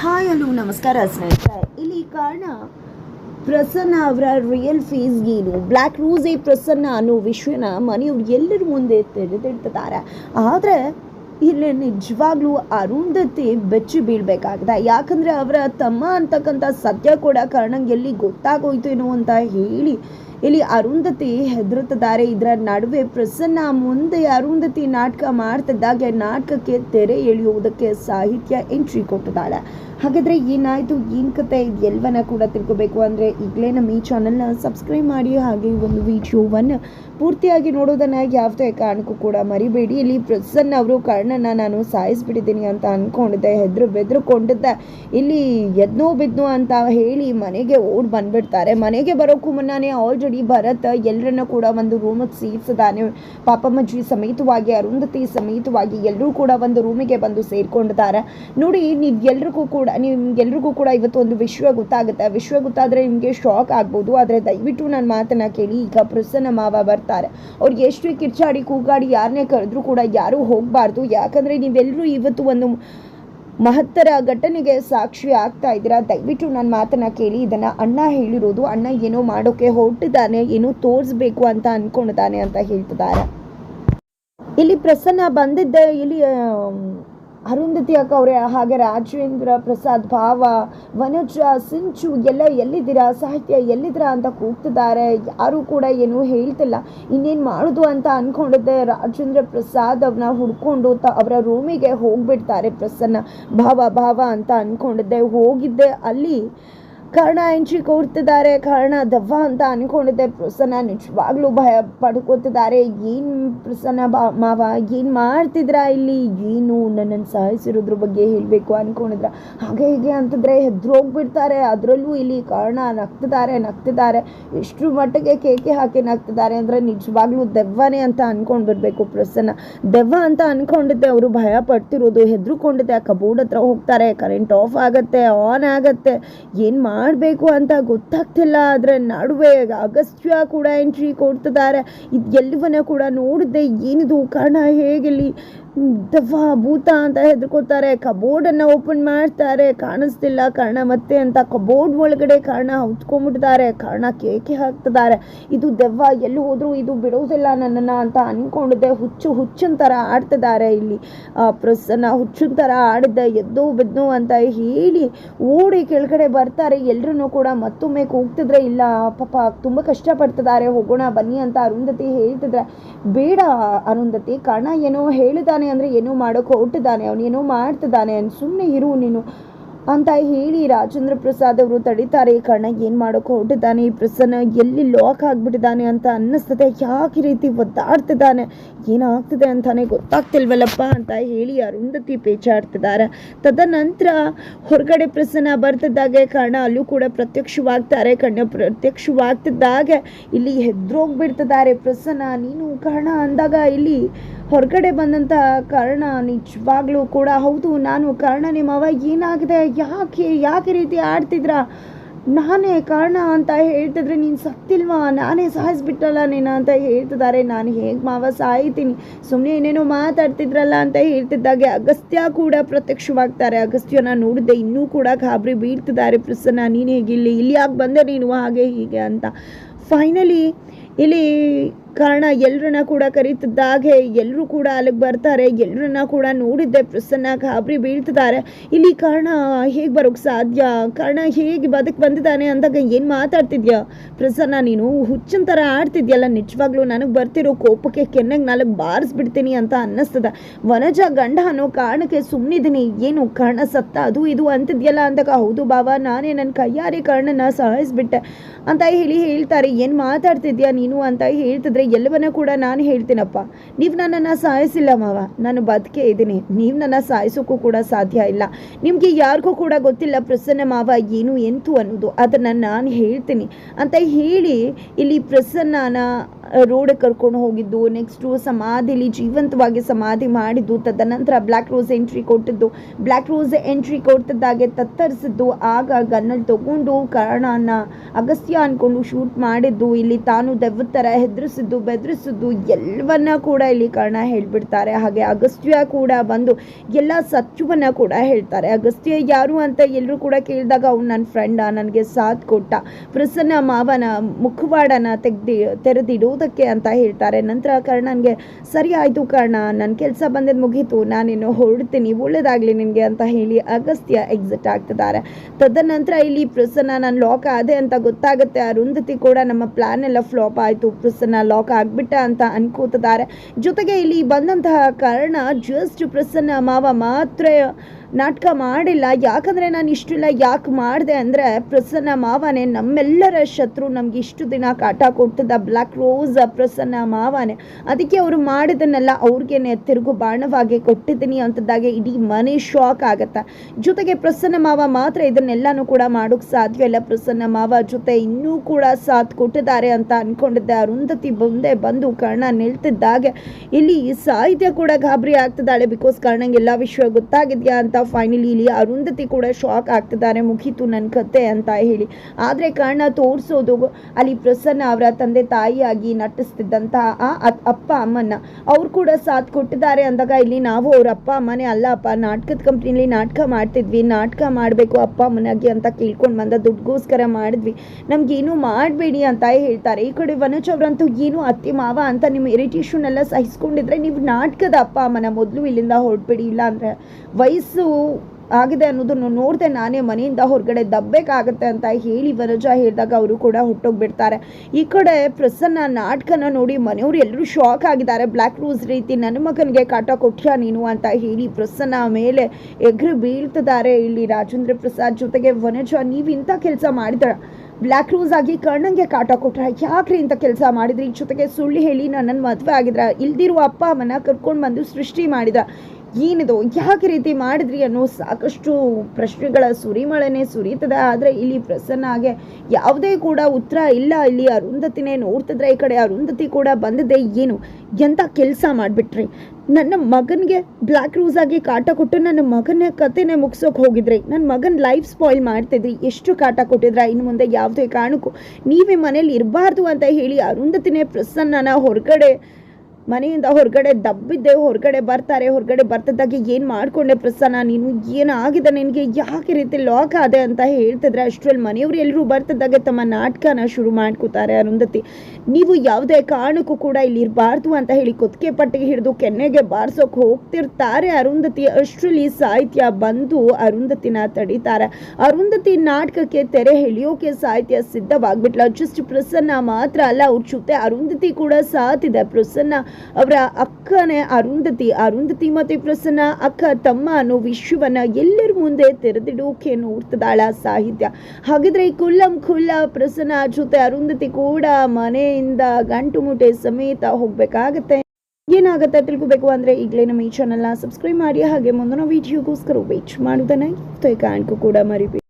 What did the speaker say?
Hi hello ನಮಸ್ಕಾರ ಸ್ನೇಹಿತರೆ. ಇಲ್ಲಿ ಕಾರಣ ಪ್ರಸನ್ನ ಅವರ ರಿಯಲ್ ಫೇಸ್ ಏನು? ಬ್ಲ್ಯಾಕ್ ಏ ಪ್ರಸನ್ನ ಅನ್ನೋ ವಿಷಯನ ಮನೆಯವ್ರು ಎಲ್ಲರ ಮುಂದೆ ತೆರೆದಿಡ್ತಿದ್ದಾರೆ. ಆದರೆ, ಇಲ್ಲಿ ನಿಜವಾಗ್ಲೂ ಅರುಂಧತಿ ಬೆಚ್ಚಿ ಬೀಳ್ಬೇಕಾಗಿದೆ. ಯಾಕಂದರೆ ಅವರ ತಮ್ಮ ಅಂತಕ್ಕಂಥ ಸತ್ಯ ಕೂಡ ಕಾರಣಂಗೆ ಎಲ್ಲಿ ಗೊತ್ತಾಗೋಯ್ತೇನೋ ಅಂತ ಹೇಳಿ ಇಲ್ಲಿ ಅರುಂಧತಿ ಹೆದರುತ್ತಿದ್ದಾರೆ. ಇದರ ನಡುವೆ ಪ್ರಸನ್ನ ಮುಂದೆ ಅರುಂಧತಿ ನಾಟಕ ಮಾಡ್ತಿದ್ದಾಗೆ ನಾಟಕಕ್ಕೆ ತೆರೆ ಎಳೆಯುವುದಕ್ಕೆ ಸಾಹಿತ್ಯ ಎಂಟ್ರಿ ಕೊಟ್ಟಿದ್ದಾಳೆ. ಹಾಗಾದ್ರೆ ಏನಾಯಿತು? ಏನು ಕತೆ? ಇದು ಎಲ್ಲವನ್ನ ಕೂಡ ತಿಳ್ಕೊಬೇಕು ಅಂದರೆ ಈಗಲೇ ನಮ್ಮ ಈ ಚಾನಲ್ನ ಸಬ್ಸ್ಕ್ರೈಬ್ ಮಾಡಿ ಹಾಗೆ ಒಂದು ವಿಡಿಯೋವನ್ನು ಪೂರ್ತಿಯಾಗಿ ನೋಡೋದನ್ನು ಯಾವುದೇ ಕಾರಣಕ್ಕೂ ಕೂಡ ಮರಿಬೇಡಿ. ಇಲ್ಲಿ ಪ್ರಸನ್ನ ಅವರು ಕರ್ಣನ ನಾನು ಸಾಯಿಸ್ಬಿಟ್ಟಿದ್ದೀನಿ ಅಂತ ಅಂದ್ಕೊಂಡಿದ್ದೆ ಹೆದ್ರು ಬೆದ್ರುಕೊಂಡಿದ್ದೆ ಇಲ್ಲಿ ಎದ್ನೋ ಬಿದ್ನೋ ಅಂತ ಹೇಳಿ ಮನೆಗೆ ಓಡ್ ಬಂದ್ಬಿಡ್ತಾರೆ. ಮನೆಗೆ ಬರೋಕ್ಕೂ ಮುನ್ನಾನೇ ಆಲ್ರೆಡಿ ಭರತ್ ಎಲ್ಲರನ್ನ ಕೂಡ ಒಂದು ರೂಮಿಗೆ ಸೇರಿಸಿದಾನೆ. ಪಾಪಮ್ಮಜ್ಜಿ ಸಮೇತವಾಗಿ, ಅರುಂಧತಿ ಸಮೇತವಾಗಿ ಎಲ್ಲರೂ ಕೂಡ ಒಂದು ರೂಮಿಗೆ ಬಂದು ಸೇರ್ಕೊಂಡಿದ್ದಾರೆ. ನೋಡಿ ನೀವು ಎಲ್ರಿಗೂ ಕೂಡ ನಿಮ್ಗೆಲ್ರಿಗೂ ಕೂಡ ಇವತ್ತು ಒಂದು ವಿಶ್ವ ಗೊತ್ತಾಗುತ್ತೆ. ವಿಶ್ವ ಗೊತ್ತಾದ್ರೆ ನಿಮಗೆ ಶಾಕ್ ಆಗ್ಬೋದು. ಆದರೆ ದಯವಿಟ್ಟು ನನ್ನ ಮಾತನ್ನು ಕೇಳಿ. ಈಗ ಪ್ರಸನ್ನ ಮಾವ ಬರ್ತಾರೆ. ಅವ್ರಿಗೆ ಎಷ್ಟು ಕಿರ್ಚಾಡಿ, ಕೂಗಾಡಿ ಯಾರನ್ನೇ ಕರೆದ್ರೂ ಕೂಡ ಯಾರೂ ಹೋಗಬಾರ್ದು. ಯಾಕಂದರೆ ನೀವೆಲ್ಲರೂ ಇವತ್ತು ಒಂದು ಮಹತ್ತರ ಘಟನೆಗೆ ಸಾಕ್ಷಿ ಆಗ್ತಾ ಇದ್ದೀರಾ? ದಯವಿಟ್ಟು ನನ್ನ ಮಾತನ್ನ ಕೇಳಿ. ಇದನ್ನ ಅಣ್ಣ ಹೇಳಿರೋದು. ಅಣ್ಣ ಏನೋ ಮಾಡೋಕೆ ಹೊರಟಿದ್ದಾನೆ. ಏನೋ ತೋರಿಸ್ಬೇಕು ಅಂತ ಅನ್ಕೊಂಡಿದ್ದಾನೆ ಅಂತ ಹೇಳ್ತಿದ್ದಾರೆ. ಇಲ್ಲಿ ಪ್ರಸನ್ನ ಬಂದಿದ್ದೆ. ಇಲ್ಲಿ ಅರುಂಧತಿ ಅಕ್ಕ ಅವರೇ, ಹಾಗೆ ರಾಜೇಂದ್ರ ಪ್ರಸಾದ್, ಭಾವ, ವನಜ, ಸಿಂಚು, ಎಲ್ಲ ಎಲ್ಲಿದ್ದೀರಾ, ಸಾಹಿತ್ಯ ಎಲ್ಲಿದ್ದೀರಾ ಅಂತ ಕೂಗ್ತಿದ್ದಾರೆ. ಯಾರೂ ಕೂಡ ಏನು ಹೇಳ್ತಿಲ್ಲ. ಇನ್ನೇನು ಮಾಡೋದು ಅಂತ ಅಂದ್ಕೊಂಡಿದ್ದೆ ರಾಜೇಂದ್ರ ಪ್ರಸಾದ್ ಅವ್ರನ್ನ ಹುಡ್ಕೊಂಡು ತ ಅವರ ರೂಮಿಗೆ ಹೋಗ್ಬಿಡ್ತಾರೆ ಪ್ರಸನ್ನ, ಭಾವ ಭಾವ ಅಂತ ಅಂದ್ಕೊಂಡಿದ್ದೆ ಹೋಗಿದ್ದೆ ಅಲ್ಲಿ. ಕರ್ಣ ಎಂಟ್ರಿ ಕೊಡ್ತಿದ್ದಾರೆ. ಕರ್ಣ ದವ್ವ ಅಂತ ಅನ್ಕೊಂಡಿದ್ದೆ. ಪ್ರಸನ್ನ ನಿಜವಾಗ್ಲೂ ಭಯ ಪಡ್ಕೋತಿದ್ದಾರೆ. ಏನು ಪ್ರಸನ್ನ ಮಾವ, ಏನು ಮಾಡ್ತಿದ್ರಾ ಇಲ್ಲಿ? ಏನು ನನ್ನನ್ನು ಸಹಿಸಿರೋದ್ರ ಬಗ್ಗೆ ಹೇಳಬೇಕು ಅನ್ಕೊಂಡಿದ್ರ. ಹಾಗೆ ಹೀಗೆ ಅಂತಂದ್ರೆ ಹೆದ್ರೋಗ್ಬಿಡ್ತಾರೆ ಅದರಲ್ಲೂ ಇಲ್ಲಿ ಕರ್ಣ ನಗ್ತಿದ್ದಾರೆ ನಗ್ತಿದ್ದಾರೆ. ಎಷ್ಟು ಮಟ್ಟಿಗೆ ಕೇಕೆ ಹಾಕಿ ನಗ್ತಿದ್ದಾರೆ ಅಂದರೆ ನಿಜವಾಗ್ಲೂ ದೆವ್ವನೇ ಅಂತ ಅನ್ಕೊಂಡು ಬಿಡಬೇಕು ಪ್ರಸನ್ನ. ದೆವ್ವ ಅಂತ ಅನ್ಕೊಂಡಿದ್ದೆ. ಅವರು ಭಯ ಪಡ್ತಿರೋದು. ಹೆದ್ರುಕೊಂಡಿದ್ದೆ. ಆ ಕಬೋರ್ಡ್ ಹತ್ರ ಹೋಗ್ತಾರೆ. ಕರೆಂಟ್ ಆಫ್ ಆಗತ್ತೆ, ಆನ್ ಆಗತ್ತೆ. ಏನು ಮಾಡಬೇಕು ಅಂತ ಗೊತ್ತಾಗ್ತಿಲ್ಲ, ಆದರೆ ನಡುವೆ ಅಗಸ್ತ್ಯ ಕೂಡ ಎಂಟ್ರಿ ಕೊಡ್ತಿದ್ದಾರೆ. ಇದು ಎಲ್ಲವನ್ನ ಕೂಡ ನೋಡಿದೆ ಏನಿದು, ಕಾರಣ ಹೇಗಿಲ್ಲಿ? ದವ್ವ ಭೂತ ಅಂತ ಹೆದರ್ಕೋತಾರೆ ಕಬೋರ್ಡನ್ನು ಓಪನ್ ಮಾಡ್ತಾರೆ. ಕಾಣಿಸ್ತಿಲ್ಲ ಕಾರಣ ಮತ್ತೆ ಅಂತ ಕಬೋರ್ಡ್ ಒಳಗಡೆ ಕಾರಣ ಹೊತ್ಕೊಂಡ್ಬಿಡ್ತಾರೆ ಕಾರಣ ಕೇಕೆ ಹಾಕ್ತಿದ್ದಾರೆ. ಇದು ದೆವ್ವ ಎಲ್ಲಿ ಹೋದರೂ ಇದು ಬಿಡೋದಿಲ್ಲ ನನ್ನನ್ನು ಅಂತ ಅಂದ್ಕೊಂಡಿದ್ದೆ ಹುಚ್ಚು ಹುಚ್ಚಿನ ಥರ ಆಡ್ತಿದ್ದಾರೆ ಇಲ್ಲಿ. ಪ್ರಸನ್ನ ಹುಚ್ಚಿನ ಥರ ಆಡಿದ್ದೆ. ಎದ್ದು ಬಿದ್ದೋ ಅಂತ ಹೇಳಿ ಓಡಿ ಕೆಳಗಡೆ ಬರ್ತಾರೆ. ಎಲ್ಲರೂ ಕೂಡ ಮತ್ತೊಮ್ಮೆ ಕೂಗ್ತಿದ್ರೆ ಇಲ್ಲ. ಪಾಪ ತುಂಬ ಕಷ್ಟಪಡ್ತಿದ್ದಾರೆ. ಹೋಗೋಣ ಬನ್ನಿ ಅಂತ ಅರುಂಧತಿ ಹೇಳ್ತಿದ್ರೆ. ಬೇಡ ಅರುಂಧತಿ. ಕರ್ಣ ಏನೋ ಹೇಳಿದಾನೆ ಅಂದರೆ ಏನೂ ಮಾಡೋಕೆ ಹೊರಟಿದ್ದಾನೆ ಏನೋ ಮಾಡ್ತಿದ್ದಾನೆ ಸುಮ್ಮನೆ ಇರು ನೀನು. ಅಂತ ಹೇಳಿ ರಾಜೇಂದ್ರ ಪ್ರಸಾದ್ ಅವರು ತಡೀತಾರೆ. ಕರ್ಣ ಏನು ಮಾಡೋಕೆ ಹೊರಟಿದ್ದಾನೆ. ಈ ಪ್ರಸನ್ನ ಎಲ್ಲಿ ಲಾಕ್ ಆಗಿಬಿಟ್ಟಿದ್ದಾನೆ ಅಂತ ಅನ್ನಿಸ್ತದೆ. ಯಾಕೆ ರೀತಿ ಒದ್ದಾಡ್ತಿದ್ದಾನೆ? ಏನಾಗ್ತಿದೆ ಅಂತಾನೆ ಗೊತ್ತಾಗ್ತಿಲ್ವಲ್ಲಪ್ಪ ಅಂತ ಹೇಳಿ ಅರುಂಧತಿ ಪೇಚಾಡ್ತಿದ್ದಾರೆ. ತದನಂತರ ಹೊರಗಡೆ ಪ್ರಸನ್ನ ಬರ್ತಿದ್ದಾಗೆ, ಕರ್ಣ ಅಲ್ಲೂ ಕೂಡ ಪ್ರತ್ಯಕ್ಷವಾಗ್ತಾರೆ. ಕರ್ಣ ಪ್ರತ್ಯಕ್ಷವಾಗ್ತಿದ್ದಾಗೆ ಇಲ್ಲಿ ಹೆದ್ರೋಗ್ಬಿಡ್ತಿದ್ದಾರೆ ಪ್ರಸನ್ನ. ನೀನು ಕರ್ಣ ಅಂದಾಗ ಇಲ್ಲಿ ಹೊರಗಡೆ ಬಂದಂಥ ಕರ್ಣ ನಿಜವಾಗ್ಲೂ ಕೂಡ, ಹೌದು, ನಾನು ಕರ್ಣ ನಿಮ್ಮವ ಏನಾಗಿದೆ? ಯಾಕೆ ಯಾಕೆ ರೀತಿ ಆಡ್ತಿದ್ರಾ? ನಾನೇ ಕಾರಣ ಅಂತ ಹೇಳ್ತಿದ್ರೆ ನೀನು ಸತ್ತಿಲ್ವಾ? ನಾನೇ ಸಾಯಿಸ್ಬಿಟ್ಟಲ್ಲ ನೀನು ಅಂತ ಹೇಳ್ತಿದ್ದಾರೆ ನಾನು ಹೇಗೆ ಮಾವ ಸಾಯ್ತೀನಿ? ಸುಮ್ಮನೆ ಏನೇನೋ ಮಾತಾಡ್ತಿದ್ರಲ್ಲ ಅಂತ ಹೇಳ್ತಿದ್ದಾಗೆ. ಅಗಸ್ತ್ಯ ಕೂಡ ಪ್ರತ್ಯಕ್ಷವಾಗ್ತಾರೆ. ಅಗಸ್ತ್ಯನ ನೋಡಿದ್ದೆ ಇನ್ನೂ ಕೂಡ ಗಾಬರಿ ಬೀಳ್ತಿದ್ದಾರೆ ಪ್ರಸನ್ನ. ನೀನು ಹೇಗಿಲ್ಲಿ? ಇಲ್ಲಿ ಯಾಕೆ ಬಂದೆ ನೀನು ಹಾಗೆ ಹೀಗೆ ಅಂತ. ಫೈನಲಿ ಇಲ್ಲಿ ಕಾರಣ ಎಲ್ಲರನ್ನ ಕೂಡ ಕರೀತಿದ್ದಾಗೆ ಎಲ್ಲರೂ ಕೂಡ ಅಲ್ಲಿಗೆ ಬರ್ತಾರೆ. ಎಲ್ಲರನ್ನ ಕೂಡ ನೋಡಿದ್ದೆ, ಪ್ರಸನ್ನ ಗಾಬರಿ ಬೀಳ್ತಿದ್ದಾರೆ. ಇಲ್ಲಿ ಕಾರಣ ಹೇಗೆ ಬರೋಕ್ಕೆ ಸಾಧ್ಯ? ಕಾರಣ ಹೇಗೆ ಬದುಕು ಬಂದಿದ್ದಾನೆ ಅಂದಾಗ ಏನು ಮಾತಾಡ್ತಿದ್ಯಾ? ಪ್ರಸನ್ನ, ನೀನು ಹುಚ್ಚಿನ ಥರ ಆಡ್ತಿದ್ಯಲ್ಲ, ನಿಜವಾಗ್ಲೂ ನನಗೆ ಬರ್ತಿರೋ ಕೋಪಕ್ಕೆ ಕೆನ್ನಾಗ ನಾಲ್ಕು ಬಾರಿಸ್ಬಿಡ್ತೀನಿ ಅಂತ ಅನ್ನಿಸ್ತದ. ವನಜ ಗಂಡ ಅನ್ನೋ ಕಾರಣಕ್ಕೆ ಸುಮ್ಮನಿದ್ದೀನಿ ಏನು ಕರ್ಣ ಸತ್ತ ಅದು ಇದು ಅಂತಿದ್ಯಲ್ಲ ಅಂದಾಗ ಹೌದು ಬಾವ, ನಾನೇ ನನ್ನ ಕೈಯಾರೆ ಕಾರಣನ ಸಹಿಸ್ಬಿಟ್ಟೆ. ಅಂತ ಹೇಳಿ ಹೇಳ್ತಾರೆ. ಏನು ಮಾತಾಡ್ತಿದ್ಯಾ ನೀನು? ಅಂತ ಹೇಳ್ತಿದ್ರೆ ಎಲ್ಲವನ್ನ ಕೂಡ ನಾನು ಹೇಳ್ತೀನಪ್ಪ. ನೀವು ನನ್ನನ್ನು ಸಾಯಿಸಿಲ್ಲ ಮಾವ. ನಾನು ಬದುಕೇ ಇದ್ದೀನಿ. ನೀವು ನನ್ನ ಸಾಯಿಸೋಕ್ಕೂ ಕೂಡ ಸಾಧ್ಯ ಇಲ್ಲ. ನಿಮಗೆ ಯಾರಿಗೂ ಕೂಡ ಗೊತ್ತಿಲ್ಲ ಪ್ರಸನ್ನ ಮಾವ ಏನು ಎಂತು ಅನ್ನೋದು. ಅದನ್ನು ನಾನು ಹೇಳ್ತೀನಿ. ಅಂತ ಹೇಳಿ ಇಲ್ಲಿ ಪ್ರಸನ್ನನ ರೋಡ್ ಕರ್ಕೊಂಡು ಹೋಗಿದ್ದು ನೆಕ್ಸ್ಟು ಸಮಾಧಿಲಿ ಜೀವಂತವಾಗಿ ಸಮಾಧಿ ಮಾಡಿದ್ದು, ತದನಂತರ ಬ್ಲ್ಯಾಕ್ ರೋಸ್ ಎಂಟ್ರಿ ಕೊಟ್ಟಿದ್ದು. ಬ್ಲ್ಯಾಕ್ ರೋಸ್ ಎಂಟ್ರಿ ಕೊಡ್ತಿದ್ದಾಗೆ ತತ್ತರಿಸಿದ್ದು, ಆಗ ಗನ್ನಲ್ಲಿ ತಗೊಂಡು ಕರ್ಣನ ಅಗಸ್ತ್ಯ ಅಂದ್ಕೊಂಡು ಶೂಟ್ ಮಾಡಿದ್ದು, ಇಲ್ಲಿ ತಾನು ದೆವ್ವದ ಥರ ಹೆದರಿಸಿದ್ದು, ಬೆದರಿಸಿದ್ದು, ಎಲ್ಲವನ್ನ ಕೂಡ ಇಲ್ಲಿ ಕರ್ಣ ಹೇಳ್ಬಿಡ್ತಾರೆ. ಹಾಗೆ ಅಗಸ್ತ್ಯ ಕೂಡ ಬಂದು ಎಲ್ಲ ಸತ್ಯವನ್ನ ಕೂಡ ಹೇಳ್ತಾರೆ. ಅಗಸ್ತ್ಯ ಯಾರು ಅಂತ ಎಲ್ಲರೂ ಕೂಡ ಕೇಳಿದಾಗ ಅವ್ನು ನನ್ನ ಫ್ರೆಂಡ ನನಗೆ ಸಾಥ್ ಕೊಟ್ಟ. ಪ್ರಸನ್ನ ಮಾವನ ಮುಖವಾಡನ ತೆಗ್ದಿ ತೆರೆದಿಡುವುದಕ್ಕೆ ಅಂತ ಹೇಳ್ತಾರೆ. ನಂತರ ಕರ್ಣನ್ಗೆ, ಸರಿ ಆಯಿತು ಕರ್ಣ ನನ್ನ ಕೆಲಸ ಬಂದಿದ್ದು ಮುಗೀತು. ನಾನಿನ್ನು ಹೊರಡ್ತೀನಿ. ಒಳ್ಳೇದಾಗಲಿ ನಿನಗೆ, ಅಂತ ಹೇಳಿ ಅಗಸ್ತ್ಯ ಎಕ್ಸಿಟ್ ಆಗ್ತಿದ್ದಾರೆ. ತದನಂತರ ಇಲ್ಲಿ ಪ್ರಸನ್ನ, ನಾನು ಲಾಕ್ ಆದೆ ಅಂತ ಗೊತ್ತಾಗುತ್ತೆ. ಅರುಂಧತಿ ಕೂಡ ನಮ್ಮ ಪ್ಲಾನ್ ಎಲ್ಲ ಫ್ಲಾಪ್ ಆಯಿತು. ಪ್ರಸನ್ನ ಲಾಕ್ ಆಗಿಬಿಟ್ಟ ಅಂತ ಅನ್ಕೋತಿದ್ದಾರೆ. ಜೊತೆಗೆ ಇಲ್ಲಿ ಬಂದಂತಹ ಕಾರಣ ಜಸ್ಟ್ ಪ್ರಸನ್ನ ಮಾವ ಮಾತ್ರ ನಾಟಕ ಮಾಡಿಲ್ಲ. ಯಾಕಂದರೆ ನಾನು ಇಷ್ಟೆಲ್ಲ. ಯಾಕೆ ಮಾಡಿದೆ ಅಂದರೆ ಪ್ರಸನ್ನ ಮಾವನೇ ನಮ್ಮೆಲ್ಲರ ಶತ್ರು ನಮ್ಗೆ ಇಷ್ಟು ದಿನ ಕಾಟ ಕೊಡ್ತಿದ್ದ ಬ್ಲ್ಯಾಕ್ ರೋಸ್ ಪ್ರಸನ್ನ ಮಾವನೇ. ಅದಕ್ಕೆ ಅವರು ಮಾಡಿದ್ದನ್ನೆಲ್ಲ ಅವ್ರಿಗೇನೆ ತಿರುಗು ಬಾಣವಾಗಿ ಕೊಟ್ಟಿದ್ದೀನಿ ಅಂತದಾಗೆ ಇಡೀ ಮನೆ ಶಾಕ್ ಆಗುತ್ತೆ. ಜೊತೆಗೆ ಪ್ರಸನ್ನ ಮಾವ ಮಾತ್ರ ಇದನ್ನೆಲ್ಲನೂ ಕೂಡ ಮಾಡೋಕೆ ಸಾಧ್ಯ ಇಲ್ಲ. ಪ್ರಸನ್ನ ಮಾವ ಜೊತೆ ಇನ್ನೂ ಕೂಡ ಸಾಥ್ ಕೊಟ್ಟಿದ್ದಾರೆ ಅಂತ ಅಂದ್ಕೊಂಡಿದ್ದೆ ಅರುಂಧತಿ ಮುಂದೆ ಬಂದು ಕರ್ಣ ನಿಲ್ತಿದ್ದಾಗೆ. ಇಲ್ಲಿ ಸಾಹಿತ್ಯ ಕೂಡ ಗಾಬರಿ ಆಗ್ತಿದ್ದಾಳೆ. ಬಿಕಾಸ್ ಕರ್ಣಂಗೆ ಎಲ್ಲ ವಿಷಯ ಗೊತ್ತಾಗಿದ್ಯಾ ಅಂತ ಫೈನಲಿ ಇಲ್ಲಿ ಅರುಂಧತಿ ಕೂಡ ಶಾಕ್ ಆಗ್ತಿದ್ದಾರೆ. ಮುಖಿತು ನನ್ನ ಕತೆ ಅಂತ ಹೇಳಿ. ಆದರೆ ಕಾರಣ ತೋರಿಸೋದು ಅಲ್ಲಿ ಪ್ರಸನ್ನ ಅವರ ತಂದೆ ತಾಯಿಯಾಗಿ ನಟಿಸ್ತಿದ್ದಂತಹ ಆ ಅಪ್ಪ ಅಮ್ಮನ್ನ. ಅವ್ರು ಕೂಡ ಸಾಥ್ ಕೊಟ್ಟಿದ್ದಾರೆ ಅಂದಾಗ ಇಲ್ಲಿ ನಾವು ಅವ್ರ ಅಪ್ಪ ಅಮ್ಮನೇ ಅಲ್ಲ ಅಪ್ಪ ನಾಟಕದ ಕಂಪ್ನಿಲಿ ನಾಟಕ ಮಾಡ್ತಿದ್ವಿ. ನಾಟಕ ಮಾಡಬೇಕು ಅಪ್ಪ ಅಮ್ಮನಾಗಿ ಅಂತ ಕೇಳ್ಕೊಂಡು ಬಂದ ದುಡ್ಗೋಸ್ಕರ ಮಾಡಿದ್ವಿ. ನಮ್ಗೇನು ಮಾಡಬೇಡಿ ಅಂತ ಹೇಳ್ತಾರೆ. ಈ ಕಡೆ ವನಜ್ ಅವರಂತೂ ಏನು ಅತ್ತೆ ಮಾವ ಅಂತ ನಿಮ್ಮ ಇರಿಟೇಷನ್ ಎಲ್ಲ ಸಹಿಸ್ಕೊಂಡಿದ್ರೆ ನೀವು ನಾಟಕದ ಅಪ್ಪ ಅಮ್ಮನ ಮೊದಲು ಇಲ್ಲಿಂದ ಹೊರಡ್ಬೇಡಿ ಇಲ್ಲ ಅಂದರೆ ವಯಸ್ಸು ಆಗಿದೆ ಅನ್ನೋದನ್ನು ನೋಡದೆ ನಾನೇ ಮನೆಯಿಂದ ಹೊರಗಡೆ ದಬ್ಬೇಕಾಗತ್ತೆ ಅಂತ ಹೇಳಿ ವನಜ ಹೇಳಿದಾಗ ಅವರು ಕೂಡ ಹುಟ್ಟೋಗ್ಬಿಡ್ತಾರೆ. ಈ ಕಡೆ ಪ್ರಸನ್ನ ನಾಟಕನ ನೋಡಿ ಮನೆಯವರು ಎಲ್ಲರೂ ಶಾಕ್ ಆಗಿದ್ದಾರೆ. ಬ್ಲ್ಯಾಕ್ ರೂಸ್ ರೀತಿ ನನ್ನ ಮಗನಿಗೆ ಕಾಟ ಕೊಟ್ಟ್ಯಾ ನೀನು ಅಂತ ಹೇಳಿ ಪ್ರಸನ್ನ ಮೇಲೆ ಎಗ್ರು ಬೀಳ್ತಿದ್ದಾರೆ. ಇಲ್ಲಿ ರಾಜೇಂದ್ರ ಪ್ರಸಾದ್ ಜೊತೆಗೆ ವನಜ, ನೀವು ಇಂಥ ಕೆಲಸ ಮಾಡಿದಳ ಬ್ಲ್ಯಾಕ್ ರೋಸ್ ಆಗಿ ಕರ್ಣಂಗೆ ಕಾಟ ಕೊಟ್ರ? ಯಾಕ್ರಿ ಇಂಥ ಕೆಲಸ ಮಾಡಿದ್ರಿ? ಜೊತೆಗೆ ಸುಳ್ಳು ಹೇಳಿ ನನ್ನನ್ನು ಮದುವೆ ಆಗಿದ್ರ? ಇಲ್ದಿರುವ ಅಪ್ಪ ಅಮ್ಮನ ಕರ್ಕೊಂಡು ಬಂದು ಸೃಷ್ಟಿ ಮಾಡಿದ್ರ? ಏನಿದು? ಯಾಕೆ ರೀತಿ ಮಾಡಿದ್ರಿ ಅನ್ನೋ ಸಾಕಷ್ಟು ಪ್ರಶ್ನೆಗಳ ಸುರಿಮಳೆನೇ ಸುರಿತದೆ. ಆದರೆ ಇಲ್ಲಿ ಪ್ರಸನ್ನ ಹಾಗೆ ಯಾವುದೇ ಕೂಡ ಉತ್ತರ ಇಲ್ಲ. ಇಲ್ಲಿ ಅರುಂಧತಿನೇ ನೋಡ್ತಿದ್ರೆ ಈ ಕಡೆ ಅರುಂಧತಿ ಕೂಡ ಬಂದಿದೆ. ಏನು? ಎಂಥ ಕೆಲಸ ಮಾಡಿಬಿಟ್ರಿ? ನನ್ನ ಮಗನಿಗೆ ಬ್ಲ್ಯಾಕ್ ರೂಸ್ ಆಗಿ ಕಾಟ ಕೊಟ್ಟು ನನ್ನ ಮಗನ ಕತೆನೇ ಮುಗಿಸೋಕೆ ಹೋಗಿದ್ರಿ. ನನ್ನ ಮಗನ ಲೈಫ್ ಸ್ಪಾಯ್ಲ್ ಮಾಡ್ತಿದ್ರಿ. ಎಷ್ಟು ಕಾಟ ಕೊಟ್ಟಿದ್ರ? ಇನ್ನು ಮುಂದೆ ಯಾವುದೇ ಕಾರಣಕ್ಕೂ ನೀವೇ ಮನೇಲಿ ಇರಬಾರ್ದು ಅಂತ ಹೇಳಿ ಅರುಂಧತಿನೇ ಪ್ರಸನ್ನನ ಹೊರಗಡೆ ಮನೆಯಿಂದ ಹೊರಗಡೆ ದಬ್ಬಿದ್ದೆ, ಹೊರಗಡೆ ಬರ್ತಾರೆ, ಹೊರಗಡೆ ಬರ್ತಿದ್ದಾಗೆ ಏನು ಮಾಡ್ಕೊಂಡೆ ಪ್ರಸನ್ನ? ನೀನು ಏನಾಗಿದೆ ನಿನಗೆ? ಯಾಕೆ ರೀತಿ ಲಾಕ್ ಆದೆ ಅಂತ ಹೇಳ್ತಿದ್ರೆ ಅಷ್ಟರಲ್ಲಿ ಮನೆಯವರು ಎಲ್ಲರೂ ಬರ್ತಿದ್ದಾಗೆ ತಮ್ಮ ನಾಟಕನ ಶುರು ಮಾಡ್ಕೋತಾರೆ ಅರುಂಧತಿ. ನೀವು ಯಾವುದೇ ಕಾರಣಕ್ಕೂ ಕೂಡ ಇಲ್ಲಿ ಇರಬಾರ್ದು ಅಂತ ಹೇಳಿ ಕುತ್ತಿಗೆ ಪಟ್ಟಿಗೆ ಹಿಡಿದು ಕೆನ್ನೆಗೆ ಬಾರ್ಸೋಕೆ ಹೋಗ್ತಿರ್ತಾರೆ ಅರುಂಧತಿ. ಅಷ್ಟರಲ್ಲಿ ಸಾಹಿತ್ಯ ಬಂದು ಅರುಂಧತಿನ ತಡೀತಾರೆ. ಅರುಂಧತಿ ನಾಟಕಕ್ಕೆ ತೆರೆ ಎಳೆಯೋಕೆ ಸಾಹಿತ್ಯ ಸಿದ್ಧವಾಗ್ಬಿಟ್ಲ. ಜಸ್ಟ್ ಪ್ರಸನ್ನ ಮಾತ್ರ ಅಲ್ಲ, ಅವ್ರ ಜೊತೆ ಅರುಂಧತಿ ಕೂಡ ಸಾತಿದೆ. ಪ್ರಸನ್ನ ಅವರ ಅಕ್ಕನೇ ಅರುಂಧತಿ ಅರುಂಧತಿ ಮತ್ತು ಪ್ರಸನ್ನ ಅಕ್ಕ ತಮ್ಮ ಅನ್ನೋ ವಿಶ್ವವನ್ನ ಎಲ್ಲರ ಮುಂದೆ ತೆರೆದಿಡೋಕೆ ನೋಡ್ತದಾಳ ಸಾಹಿತ್ಯ. ಹಾಗಿದ್ರೆ ಈ ಕುಲ್ಲಂ ಖುಲ್ಲ ಪ್ರಸನ್ನ ಜೊತೆ ಅರುಂಧತಿ ಕೂಡ ಮನೆಯಿಂದ ಗಂಟು ಮುಟೆ ಸಮೇತ ಹೋಗ್ಬೇಕಾಗತ್ತೆ. ಏನಾಗುತ್ತೆ ತಿಳ್ಕೊಬೇಕು ಅಂದ್ರೆ ಈಗಲೇ ನಮ್ಮ ಈ ಚಾನಲ್ನ ಸಬ್ಸ್ಕ್ರೈಬ್ ಮಾಡಿ, ಹಾಗೆ ಮುಂದಿನ ವಿಡಿಯೋಗೋಸ್ಕರ ವೇಟ್ ಮಾಡೋದನ್ನ ಕಾಣ್ಕು ಕೂಡ ಮರಿಬೇಡಿ.